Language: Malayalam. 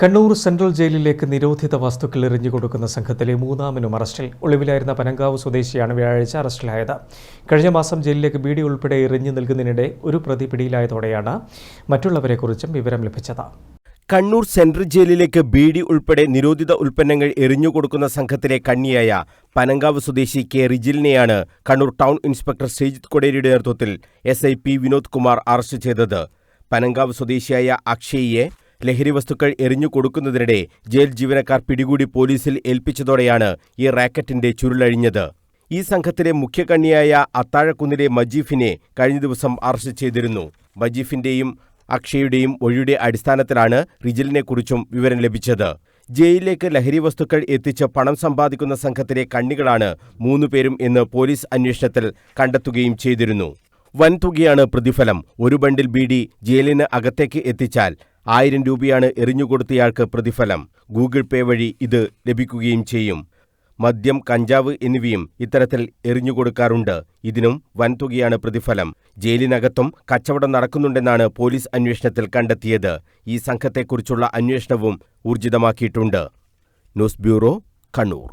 കണ്ണൂർ സെൻട്രൽ ജയിലിലേക്ക് നിരോധിത വസ്തുക്കൾ എറിഞ്ഞുകൊടുക്കുന്ന സംഘത്തിലെ മൂന്നാമനും അറസ്റ്റിൽ ഒളിവിലായിരുന്ന പനങ്കാവ് സ്വദേശിയാണ് വ്യാഴാഴ്ച അറസ്റ്റിലായത്. കഴിഞ്ഞ മാസം ജയിലിലേക്ക് ബീഡി ഉൾപ്പെടെ എറിഞ്ഞു നൽകുന്നതിനിടെ ഒരു പ്രതി പിടിയിലായതോടെയാണ് മറ്റുള്ളവരെക്കുറിച്ചും വിവരം ലഭിച്ചത്. കണ്ണൂർ സെൻട്രൽ ജയിലിലേക്ക് ബീഡി ഉൾപ്പെടെ നിരോധിത ഉൽപ്പന്നങ്ങൾ എറിഞ്ഞുകൊടുക്കുന്ന സംഘത്തിലെ കണ്ണിയായ പനങ്കാവ് സ്വദേശി കെ റിജിലിനെയാണ് കണ്ണൂർ ടൗൺ ഇൻസ്പെക്ടർ ശ്രീജിത് കൊടേരിയുടെ നേതൃത്വത്തിൽ S I P Vinod Kumar arrest ചെയ്തത്. പനങ്കാവ് സ്വദേശിയായ അക്ഷയ്യെ ലഹരി വസ്തുക്കൾ എറിഞ്ഞു കൊടുക്കുന്നതിനിടെ ജയിൽ ജീവനക്കാർ പിടികൂടി പോലീസിൽ ഏൽപ്പിച്ചതോടെയാണ് ഈ റാക്കറ്റിന്റെ ചുരുളഴിഞ്ഞത്. ഈ സംഘത്തിലെ മുഖ്യകണ്ണിയായ അത്താഴക്കുന്നിലെ മജീഫിനെ കഴിഞ്ഞ ദിവസം അറസ്റ്റ് ചെയ്തിരുന്നു. മജീഫിന്റെയും അക്ഷയുടെയും ഒഴിയുടെ അടിസ്ഥാനത്തിലാണ് റിജിലിനെക്കുറിച്ചും വിവരം ലഭിച്ചത്. ജയിലിലേക്ക് ലഹരി വസ്തുക്കൾ എത്തിച്ച് പണം സമ്പാദിക്കുന്ന സംഘത്തിലെ കണ്ണികളാണ് മൂന്നുപേരും എന്ന് പോലീസ് അന്വേഷണത്തിൽ കണ്ടെത്തുകയും ചെയ്തിരുന്നു. വൻതുകയാണ് പ്രതിഫലം. ഒരു ബണ്ടിൽ ബീഡി ജയിലിന് അകത്തേക്ക് എത്തിച്ചാൽ ആയിരം രൂപയാണ് എറിഞ്ഞുകൊടുത്തയാൾക്ക് പ്രതിഫലം. ഗൂഗിൾ പേ വഴി ഇത് ലഭിക്കുകയും ചെയ്യും. മദ്യം കഞ്ചാവ് എന്നിവയും ഇത്തരത്തിൽ എറിഞ്ഞുകൊടുക്കാറുണ്ട്. ഇതിനും വൻതുകയാണ് പ്രതിഫലം. ജയിലിനകത്തും കച്ചവടം നടക്കുന്നുണ്ടെന്നാണ് പോലീസ് അന്വേഷണത്തിൽ കണ്ടെത്തിയത്. ഈ സംഘത്തെക്കുറിച്ചുള്ള അന്വേഷണവും ഊർജിതമാക്കിയിട്ടുണ്ട്. News bureau Kannur.